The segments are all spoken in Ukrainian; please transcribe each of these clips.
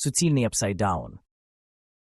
Суцільний апсайдаун.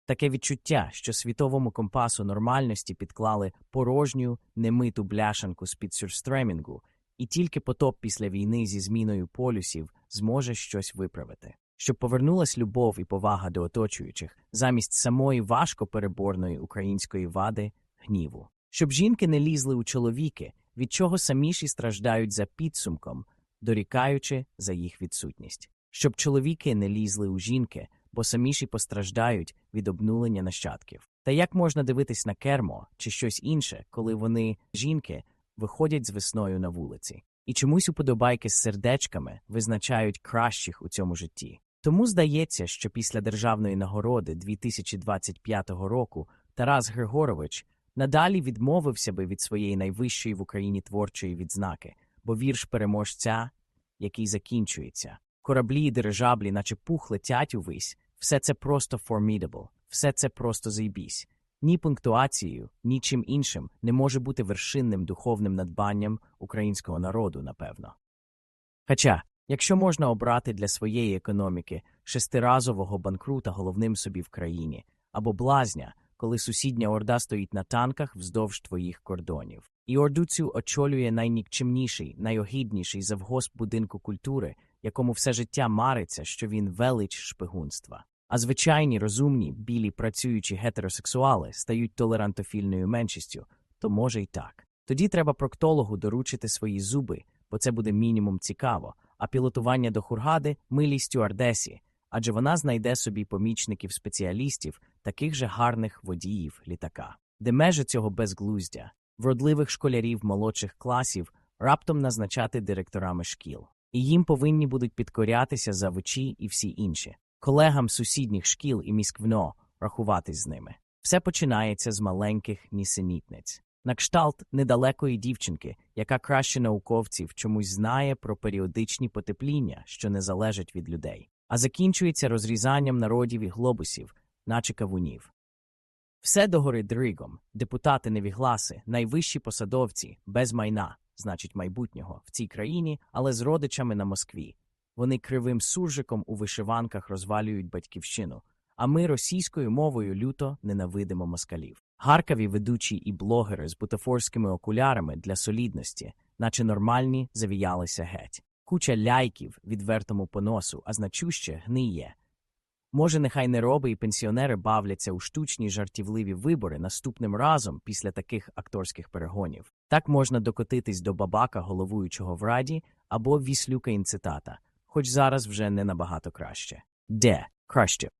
Таке відчуття, що світовому компасу нормальності підклали порожню, немиту бляшанку з-під сюрстремінгу, і тільки потоп після війни зі зміною полюсів зможе щось виправити. Щоб повернулась любов і повага до оточуючих замість самої важко переборної української вади гніву. Щоб жінки не лізли у чоловіки, від чого саміші страждають за підсумком, дорікаючи за їх відсутність. Щоб чоловіки не лізли у жінки, бо саміші постраждають від обнулення нащадків. Та як можна дивитись на кермо чи щось інше, коли вони, жінки, виходять з весною на вулиці? І чомусь уподобайки з сердечками визначають кращих у цьому житті. Тому здається, що після державної нагороди 2025 року Тарас Григорович надалі відмовився би від своєї найвищої в Україні творчої відзнаки, бо вірш переможця, який закінчується, кораблі і дирижаблі, наче пух летять увись, все це просто formidable, все це просто зайбісь. Ні пунктуацією, ні чим іншим не може бути вершинним духовним надбанням українського народу, напевно. Хоча, якщо можна обрати для своєї економіки шестиразового банкрута головним собі в країні, або блазня, коли сусідня орда стоїть на танках вздовж твоїх кордонів, і орду цю очолює найнікчемніший, найогідніший завгосп будинку культури, якому все життя мариться, що він велич шпигунства. А звичайні, розумні, білі працюючі гетеросексуали стають толерантофільною меншістю, то може й так. Тоді треба проктологу доручити свої зуби, бо це буде мінімум цікаво, а пілотування до хургади милістю Ардесі, адже вона знайде собі помічників-спеціалістів, таких же гарних водіїв літака. Де межа цього безглуздя, вродливих школярів молодших класів раптом назначати директорами шкіл. І їм повинні будуть підкорятися завучі і всі інші. Колегам сусідніх шкіл і міськвно рахуватись з ними. Все починається з маленьких нісенітниць. На кшталт недалекої дівчинки, яка краще науковців чомусь знає про періодичні потепління, що не залежать від людей, а закінчується розрізанням народів і глобусів, наче кавунів. Все догори дригом, депутати невігласи, найвищі посадовці, без майна, значить майбутнього, в цій країні, але з родичами на Москві. Вони кривим суржиком у вишиванках розвалюють батьківщину, а ми російською мовою люто ненавидимо москалів. Гаркаві ведучі і блогери з бутафорськими окулярами для солідності, наче нормальні, завіялися геть. Куча ляйків відвертому поносу, а значуще гниє. Може, нехай нероби і пенсіонери бавляться у штучні жартівливі вибори наступним разом після таких акторських перегонів. Так можна докотитись до бабака головуючого в раді або віслюка інцитата, хоч зараз вже не набагато краще. Де краще?